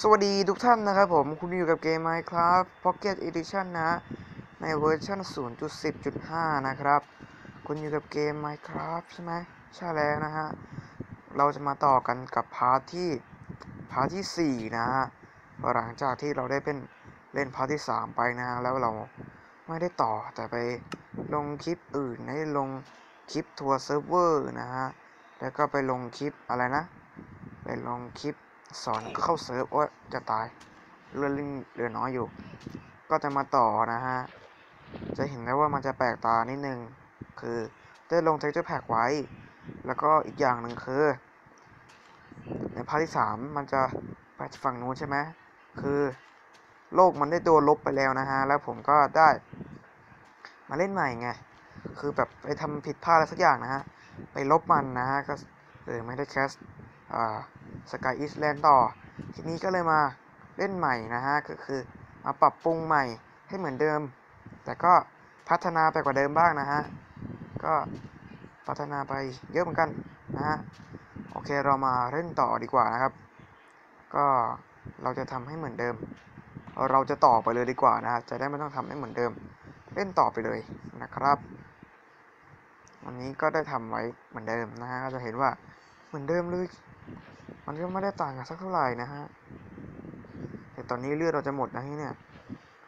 สวัสดีทุกท่านนะครับผม คุณอยู่กับเกม Minecraft Pocket Edition นะ ในเวอร์ชัน0.10.5 นะครับ คุณอยู่กับเกม Minecraft ใช่ไหมใช่แล้วนะฮะ เราจะมาต่อกันกับพาร์ทที่ พาร์ทที่ 4 นะฮะ หลังจากที่เราได้เป็นเล่นพาร์ทที่ 3 ไปนะฮะ แล้วเราไม่ได้ต่อแต่ไปลงคลิปอื่นได้ลงคลิปทัวร์เซิร์ฟเวอร์นะฮะ แล้วก็ไปลงคลิปอะไรนะ ไปลงคลิป สอนเข้าเซิร์ฟโอ้จะตายเรือลิงเรือน้อยอยู่ ก็จะมาต่อนะฮะ จะเห็นได้ว่ามันจะแปลกตานิดนึง คือได้ลง texture pack ไว้ แล้วก็อีกอย่างหนึ่งคือ ในพาร์ทที่สามมันจะไปฝั่งนู้นใช่ไหมคือโลกมันได้โดนลบไปแล้วนะฮะ แล้วผมก็ได้มาเล่นใหม่ไง คือแบบไปทำผิดพลาดอะไรสักอย่างนะฮะ ไปลบมันนะฮะ ก็เลยไม่ได้แคสอ่า สกายอีสแลนด์ต่อ ทีนี้ก็เลยมาเล่นใหม่นะฮะ ก็คือมาปรับปรุงใหม่ให้เหมือนเดิม แต่ก็พัฒนาไปกว่าเดิมบ้างนะฮะ ก็พัฒนาไปเยอะเหมือนกันนะฮะ โอเคเรามาเล่นต่อดีกว่านะครับ ก็เราจะทำให้เหมือนเดิม เราจะต่อไปเลยดีกว่านะฮะ จะได้ไม่ต้องทำให้เหมือนเดิม เล่นต่อไปเลยนะครับวันนี้ก็ได้ทำไว้เหมือนเดิมนะฮะก็จะเห็นว่าเหมือนเดิมเลย มันก็ไม่ได้ต่างกันสักเท่าไหร่นะฮะ แต่ตอนนี้เลือดเราจะหมดนะที่เนี่ย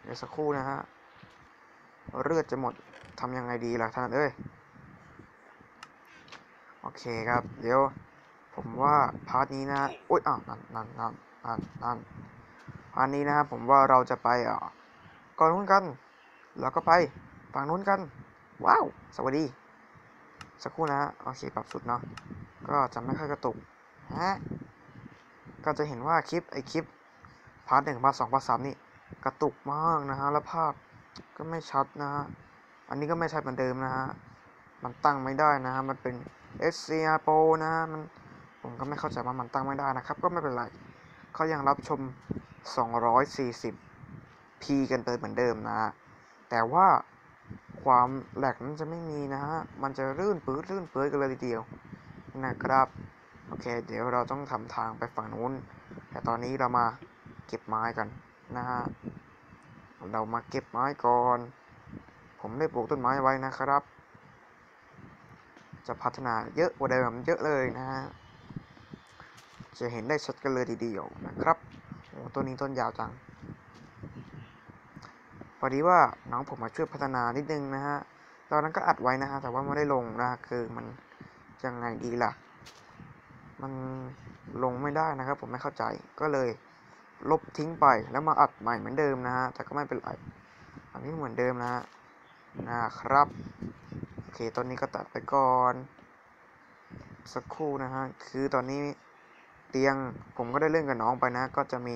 เดี๋ยวสักครู่นะฮะ เลือดจะหมดทำยังไงดีล่ะท่านเอ้ย โอเคครับ เดี๋ยว ผมว่าพาร์ทนี้นะโอ๊ยอ้าวนั่นนั่นนั่นนั่นนั่นพาร์ทนี้นะครับผมว่าเราจะไปอะก่อนนู้นกัน แล้วก็ไปฝั่งนู้นกัน ว้าว สวัสดี สักครู่นะฮะ โอเค ปรับสุดเนาะ ก็จะไม่ค่อยกระตุก ฮะก็จะเห็นว่าคลิปไอคลิปพาร์ทหนึ่งพาร์ทสองพาร์ทสามนี่กระตุกมากนะฮะแล้วภาพก็ไม่ชัดนะฮะอันนี้ก็ไม่ใชัดเหมือนเดิมนะฮะมันตั้งไม่ได้นะฮะมันเป็น SCR Pro นะฮะมันผมก็ไม่เข้าใจว่ามันตั้งไม่ได้นะครับ ก็ไม่เป็นไรเขายังรับชม 240p กันไปเหมือนเดิมนะฮะแต่ว่าความแหลกนั้นจะไม่มีนะฮะมันจะรื่นปื้ดรื่นเปื้ดกันเลยทีเดียวนะครับ โอเค เดี๋ยวเราต้องทำทางไปฝั่งนู้น แต่ตอนนี้เรามาเก็บไม้กันนะฮะ เรามาเก็บไม้ก่อน ผมได้ปลูกต้นไม้ไว้นะครับ จะพัฒนาเยอะกว่าเดิมเยอะเลยนะฮะ จะเห็นได้ชัดกันเลยทีเดียวนะครับโอ้ต้นนี้ต้นยาวจังพอดีว่าน้องผมมาช่วยพัฒนานิดนึงนะฮะ ตอนนั้นก็อัดไว้นะฮะ แต่ว่าไม่ได้ลงนะ คือมันยังไงดีล่ะ มันลงไม่ได้นะครับ ผมไม่เข้าใจก็เลยลบทิ้งไปแล้วมาอัดใหม่เหมือนเดิมนะฮะแต่ก็ไม่เป็นไรอันนี้เหมือนเดิมนะฮะนะครับโอเคตอนนี้ก็ตัดไปก่อน สักครู่นะฮะคือตอนนี้เตียงผมก็ได้เล่นกับน้องไปนะ ก็จะมี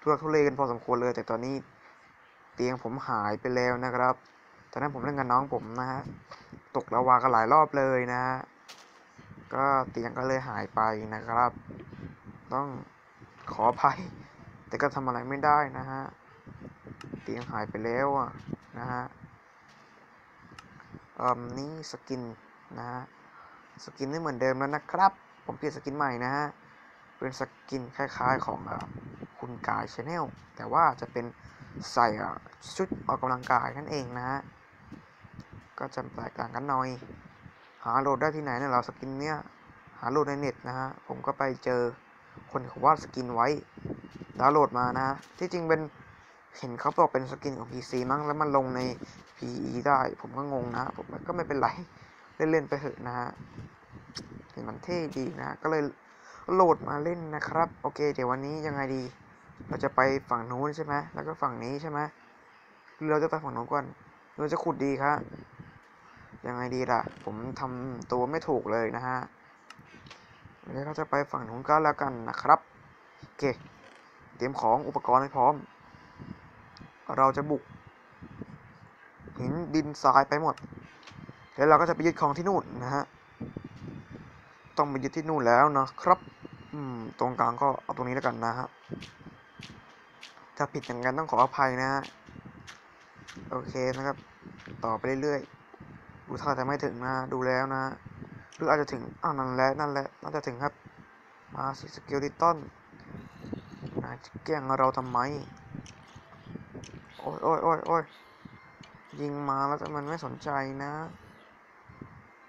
ทุรกทุเลกันพอสมควรเลย แต่ตอนนี้เตียงผมหายไปแล้วนะครับตอนนั้นผมเล่นกับน้องผมนะฮะตกระวากันหลายรอบเลยนะฮะ ก็เตียงก็เลยหายไปนะครับ ต้องขออภัย แต่ก็ทำอะไรไม่ได้นะฮะ เตียงหายไปแล้วอะนะฮะอ่มนี่สกินนะฮะ สกินไม่เหมือนเดิมแล้วนะครับ ผมเปลี่ยนสกินใหม่นะฮะ เป็นสกินคล้ายๆของอคุณกายชาแนลแต่ว่าจะเป็นใส่ชุดออกกำลังกายนั่นเองนะฮะ ก็จะแตกต่างกันหน่อย หาโหลดได้ที่ไหนเนี่ยเราสกินเนี้ยหาโหลดในเน็ตนะฮะผมก็ไปเจอคนเขาวาดสกินไว้ดาวน์โหลดมานะที่จริงเป็นเห็นเขาบอกเป็นสกินของ PC มั้งแล้วมันลงใน PE ได้ ผมก็งงนะผมก็ไม่เป็นไรเล่นๆไปเถอะนะฮะเห็นมันเท่ดีนะ ก็เลยโหลดมาเล่นนะครับ โอเค เดี๋ยววันนี้ยังไงดี เราจะไปฝั่งนู้นใช่ไหมแล้วก็ฝั่งนี้ใช่ไหมหรือเราจะไปฝั่งนู้นก่อนเราจะขุดดีครับ ยังไงดีล่ะ ผมทำตัวไม่ถูกเลยนะฮะเดี๋ยวเราจะไปฝั่งนู้นก็แล้วกันนะครับโอเคเตรียมของอุปกรณ์ให้พร้อม เราจะบุกหินดินทรายไปหมด แล้วเราก็จะไปยึดของที่นู่นนะฮะต้องไปยึดที่นู่นแล้วนะครับ อืม ตรงกลางก็เอาตรงนี้แล้วกันนะฮะ ถ้าผิดอย่างนั้นต้องขออภัยนะฮะ โอเคนะครับ ต่อไปเรื่อยๆ ดูท่าจะไม่ถึงนะ ดูแล้วนะ หรืออาจจะถึงอ้าวนั่นแหละนั่นแหละน่าจะถึงครับ มาสิสกิลดิตอนนายจะแกล้งเราทำไม โอ้ยโอ้ยโอ้ยโอ้ยยิงมาแล้วแต่มันไม่สนใจนะ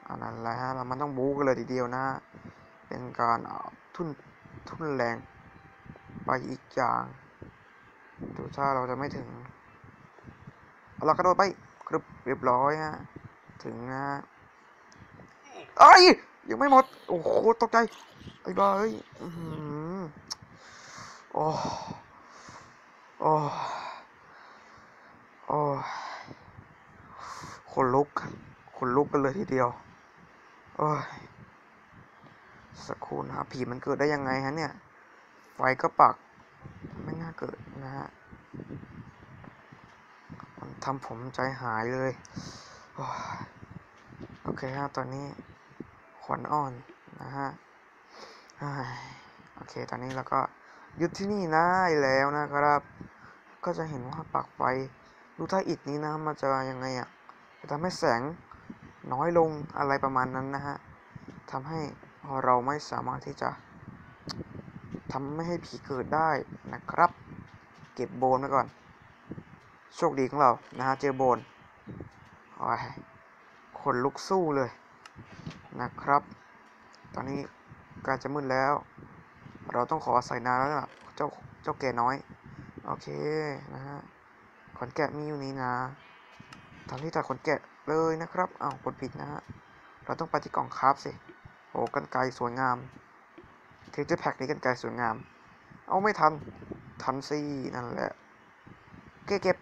อันนั้นแหละฮะเรามันต้องบู๊กันเลยทีเดียวนะ เป็นการทุ่นทุ่นแรงไปอีกอย่างดูถ้าเราจะไม่ถึงเอาเรากระโดดไปกรึบเรียบร้อยฮะ ถึงนะฮะเอ้ยยังไม่หมด โอ้โหตกใจไอ้บ้าเอ้ยอื้อหือโอ้โอ้โอ้คนลุกคนลุกกันเลยทีเดียวโอ้ยสักครู่นะผีมันเกิดได้ยังไงฮะเนี่ย ไฟก็ปัก ไม่น่าเกิดนะฮะมันทำผมใจหายเลย โอเคฮะตอนนี้ขวัญอ่อนนะฮะโอเคตอนนี้เราก็หยุดที่นี่ได้แล้วนะครับ ก็จะเห็นว่าปักไฟดูท่าอิฐนี้นะมันจะยังไงอะ่ะจะทำให้แสงน้อยลงอะไรประมาณนั้นนะฮะทำให้เราไม่สามารถที่จะทำไม่ให้ผีเกิดได้นะครับ เก็บโบนไว้ก่อน โชคดีของเรานะฮะเจอโบน โอ้ยขนลุกสู้เลยนะครับ ตอนนี้กล้จะมืดแล้ว เราต้องขอใส่นาแล้วล่ะเจ้าเจ้าแก่น้อย โอเคนะฮะขนแกะมีอยู่นี่นะทำที่ตัดขนแกะเลยนะครับอ้าวกดผิดนะฮะเราต้องไปที่กล่องคราฟสิโอ้กันไกรสวยงามเทคเจอร์แพ็กนี้กันไกรสวยงาม เอาไม่ทันทันสินั่นแหละเก็บเก็บ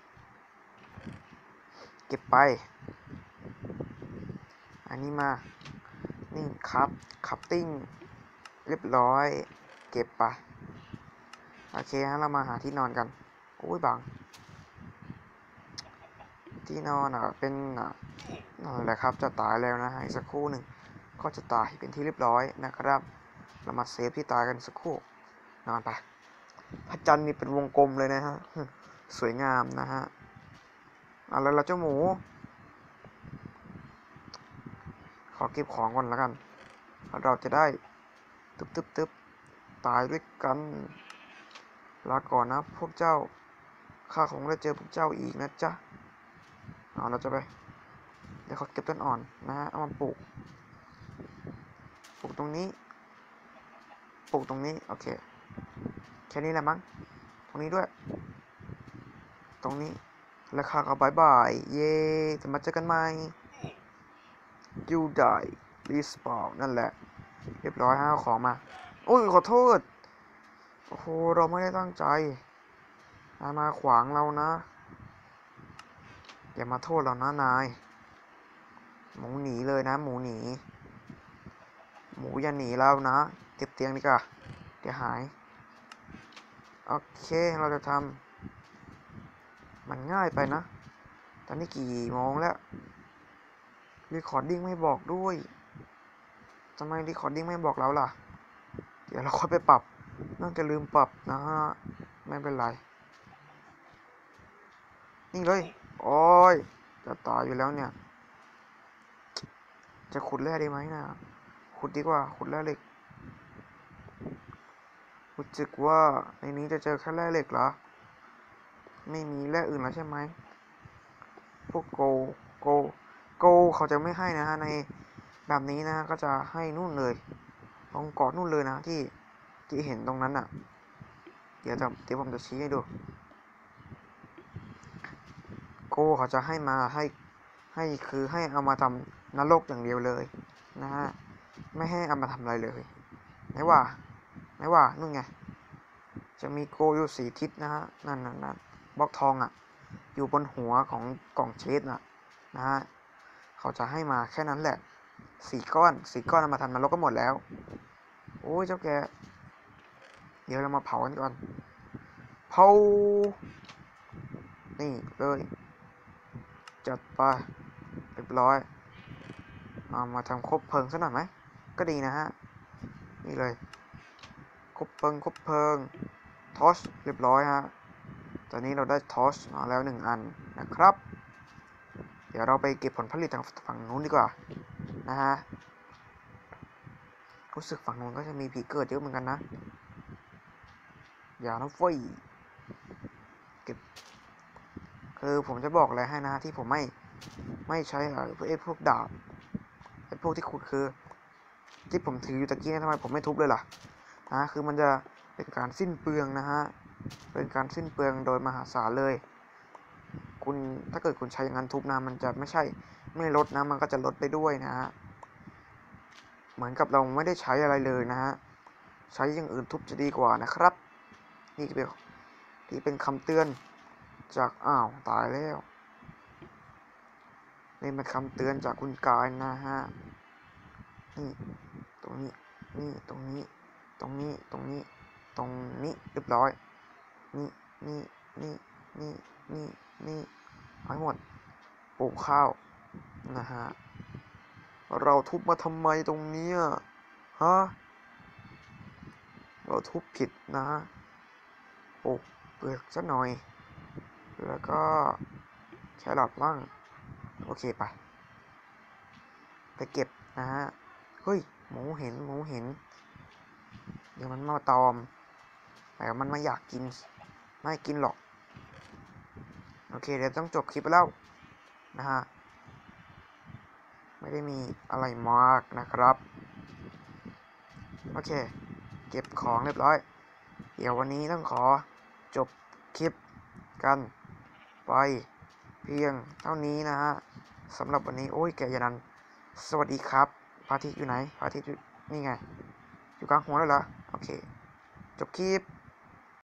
เก็บไป นี้มา นี่ครับคัพติ้ง เรียบร้อย เก็บไป โอเคฮะเรามาหาที่นอนกันโอ้ยบังที่นอนอะ เป็นอะนั่นแหละครับ จะตายแล้วนะฮะอีกสักครู่หนึ่ง ก็จะตายเป็นที่เรียบร้อยนะครับ เรามาเซฟที่ตายกันสักครู่ นอนไป พระจันทร์นี่เป็นวงกลมเลยนะฮะ สวยงามนะฮะเอาแล้วเราเจ้าหมู ข อเก็บของก่อนแล้วกันเราจะได้ตึบตึบตึบตายด้วยกัน ลาก่อนนะพวกเจ้า ข้าคงได้เจอพวกเจ้าอีกนะจ๊ะเอาเราจะไป เดี๋ยวเขาเก็บต้นอ่อนนะฮะ เอามาปลูก ปลูกตรงนี้ ปลูกตรงนี้ โอเค แค่นี้แหละมั้ง ตรงนี้ด้วย ตรงนี้ แล้วข้าก็บายบาย เย่จะมาเจอกันใหม่ you die respawn นั่นแหละ เรียบร้อยฮะเอาของมา โอ้ยขอโทษ โอ้โห เราไม่ได้ตั้งใจนายมาขวางเรานะ อย่ามาโทษเรานะนาย หมูหนีเลยนะ หมูหนี หมูอย่าหนีเรานะ เก็บเตียงดีกว่าเดี๋ยวหาย โอเค เราจะทำมันง่ายไปนะ ตอนนี้กี่โมงแล้ว รีคอร์ดดิ้งไม่บอกด้วยทำไมรีคอร์ดดิ้งไม่บอกเราล่ะ เดี๋ยวเราค่อยไปปรับน่าจะลืมปรับนะฮะ ไม่เป็นไร นี่เลย โอ้ย จะตายอยู่แล้วเนี่ย จะขุดแร่ได้ไหมนะขุดดีกว่า ขุดแร่เหล็กรู้สึกว่าในนี้จะเจอแค่แร่เหล็กเหรอ ไม่มีแร่อื่นแล้วใช่ไหม พวกโก โก โกเขาจะไม่ให้นะฮะในแบบนี้นะฮะก็จะให้นู่นเลยตรงเกาะนู่นเลยนะที่ที่เห็นตรงนั้นอะ เดี๋ยวจะเดี๋ยวผมจะชี้ให้ดู โกเขาจะให้มาให้ให้คือให้เอามาทำนรกอย่างเดียวเลยนะฮะไม่ให้เอามาทำอะไรเลยไหนว่าไหนว่านู่นไงจะมีโกอยู่สีทิศนะฮะนั่นนั่นนั่นบล็อกทองอะ อยู่บนหัวของกล่องเชสน่ะนะฮะ เขาจะให้มาแค่นั้นแหละสี่ก้อนสี่ก้อนเอามาทำนรกก็หมดแล้ว โอ้ยเจ้าแก เดี๋ยวเรามาเผากันก่อนเผา นี่เลย จัดไปเรียบร้อย เอามาทำคบเพลิงสักหน่อยไหม ก็ดีนะฮะ นี่เลย คบเพลิงคบเพลิง ทอชเรียบร้อยฮะ ตอนนี้เราได้ทอชมาแล้วหนึ่งอันนะครับ เดี๋ยวเราไปเก็บผลผลิตทางฝั่งนู้นดีกว่านะฮะรู้สึกฝั่งนู้นก็จะมีผีเกิดเยอะเหมือนกันนะ อย่านะเฟ้ยเก็บ คือผมจะบอกอะไรให้นะที่ผมไม่ไม่ใช้อ่อไอ้พวกดาบไอ้พวกที่ขุดคือ ที่ผมถืออยู่ตะกี้นี่ทำไมผมไม่ทุบเลยล่ะนะคือมันจะเป็นการสิ้นเปลืองนะฮะเป็นการสิ้นเปลืองโดยมหาศาลเลย คุณถ้าเกิดคุณใช้อย่างนั้นทุบนะมันจะไม่ใช่ไม่ลดนะ มันก็จะลดไปด้วยนะฮะเหมือนกับเราไม่ได้ใช้อะไรเลยนะฮะใช้อย่างอื่นทุบจะดีกว่านะครับ นี่เป็นที่เป็นคำเตือนจากอ้าวตายแล้วนี่เป็นคำเตือนจากคุณกายนะฮะนี่ตรงนี้นี่ตรงนี้ตรงนี้ตรงนี้ตรงนี้เรียบร้อยนี่นี่นี่นี่นี่ นี่ทั้งหมดปลูกข้าวนะฮะ เราทุบมาทำไมตรงเนี้ฮะ เราทุบผิดนะฮะปลูกเปลือกสักหน่อย แล้วก็แครอทบ้าง โอเคไป ไปเก็บนะฮะ เฮ้ย หมูเห็น หมูเห็น เดี๋ยวมันมาตอมแต่มันไม่อยากกิน ไม่กินหรอก โอเคเดี๋ยวต้องจบคลิปแล้วนะฮะไม่ได้มีอะไรมากนะครับ โอเค เก็บของเรียบร้อย เดี๋ยววันนี้ต้องขอจบคลิปกันไปเพียงเท่านี้นะฮะสำหรับวันนี้ โอ้ยแกยานันสวัสดีครับพาทิตย์อยู่ไหนพาทิตย์อยู่นี่ไง อยู่กลางหัวแล้วเหรอ โอเค จบคลิป